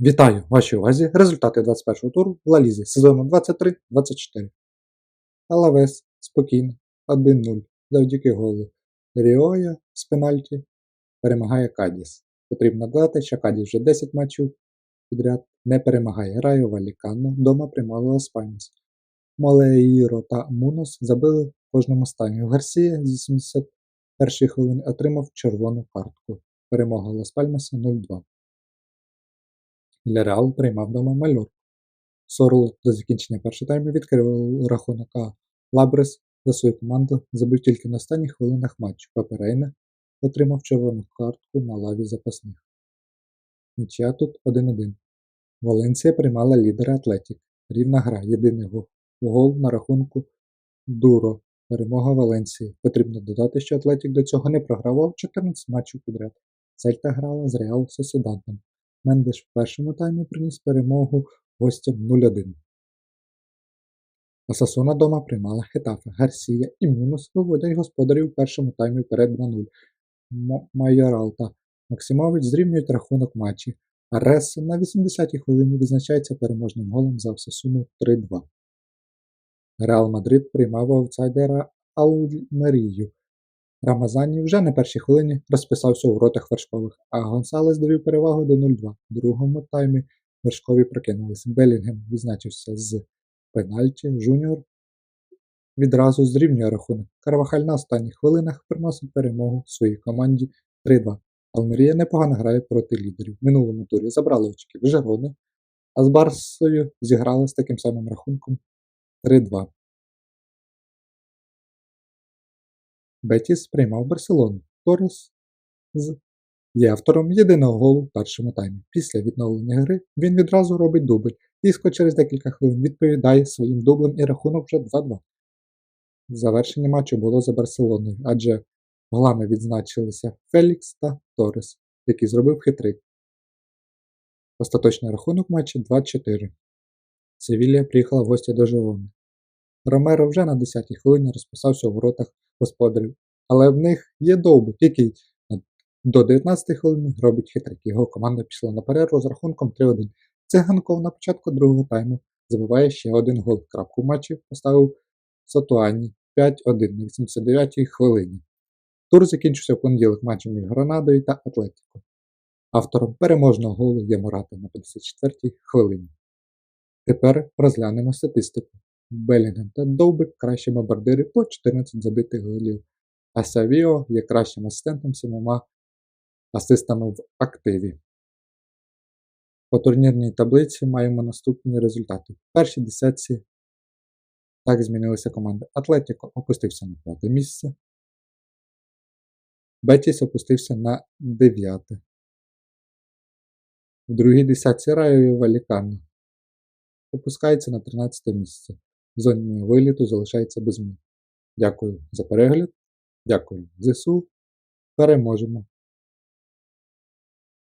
Вітаю вашій увазі результати 21-го туру в Лалізі сезону 23-24. Алавес спокійно 1-0 завдяки голу Ріоя з пенальті перемагає Кадіс. Потрібно додати, що Кадіс вже 10 матчів підряд не перемагає. Райо Валікано дома приймали Лас Пальмас. Молеїро та Мунос забили кожному стані. Гарсія з 81 хвилини отримав червону картку. Перемога Лас Пальмаса 0-2. Ляреал приймав дома Мальорку. Сорл до закінчення першого тайму відкрив рахунок, а Лабрес за свою команду забив тільки на останніх хвилинах матчу. Паперейна отримав червону картку на лаві запасних. Нічия тут 1-1. Валенсія приймала лідера Атлетік. Рівна гра. Єдиний гол. Гол на рахунку Дуро. Перемога Валенсії. Потрібно додати, що Атлетік до цього не програвав 14 матчів підряд. Цельта грала з Реал Сосідадом. Мендеш в першому таймі приніс перемогу гостям 0-1. Осасуна дома приймала Хетафе, Гарсія і Мунус виводять господарів у першому таймі вперед 2-0. М- Майорал Максимович зрівнюють рахунок матчі, а Ресо на 80-й хвилині визначається переможним голом за Осасуну 3-2. Реал Мадрид приймав аутсайдера Алмерію. Рамазані вже на першій хвилині розписався у воротах вершкових, а Гонсалес довів перевагу до 0-2. В другому таймі вершкові прокинулись. Белінгем відзначився з пенальті. Жуніор відразу зрівнює рахунок. Карвахаль на останніх хвилинах приносить перемогу своїй команді 3-2. Алмерія непогано грає проти лідерів. В минулому турі забрали очки в Жерони, а з Барсою зіграли з таким самим рахунком 3-2. Бетіс приймав Барселону. Торрес з є автором єдиного голу в першому таймі. Після відновлення гри він відразу робить дубль. Іско через декілька хвилин відповідає своїм дублем і рахунок вже 2-2. Завершення матчу було за Барселоною, адже голами відзначилися Фелікс та Торрес, який зробив хитрик. Остаточний рахунок матчу 2-4. Севілія приїхала в гості до Жерони. Ромеро вже на 10-й хвилині розписався у воротах господарів, але в них є довбик, який до 19-ї хвилини робить хитрик. Його команда пішла на перерву з рахунком 3-1. Циганков на початку другого тайму забиває ще один гол. Крапку матчі поставив Сатуані 5-1 на 89-й хвилині. Тур закінчився в понеділок матчем між Гранадою та Атлетико. Автором переможного голу є Мурата на 54-й хвилині. Тепер розглянемо статистику. Белінгем та Довбик кращі бомбардири по 14 забитих голів, а Савіо є кращим асистентом сімома асистами в активі. По турнірній таблиці маємо наступні результати. В першій десятці так змінилися команди. Атлетіко опустився на п'яте місце. Бетіс опустився на дев'яте. В другій десятці Райо Валікано опускається на 13 місце. Зоні виліту залишається без змін. Дякую за перегляд. Дякую ЗСУ. Переможемо!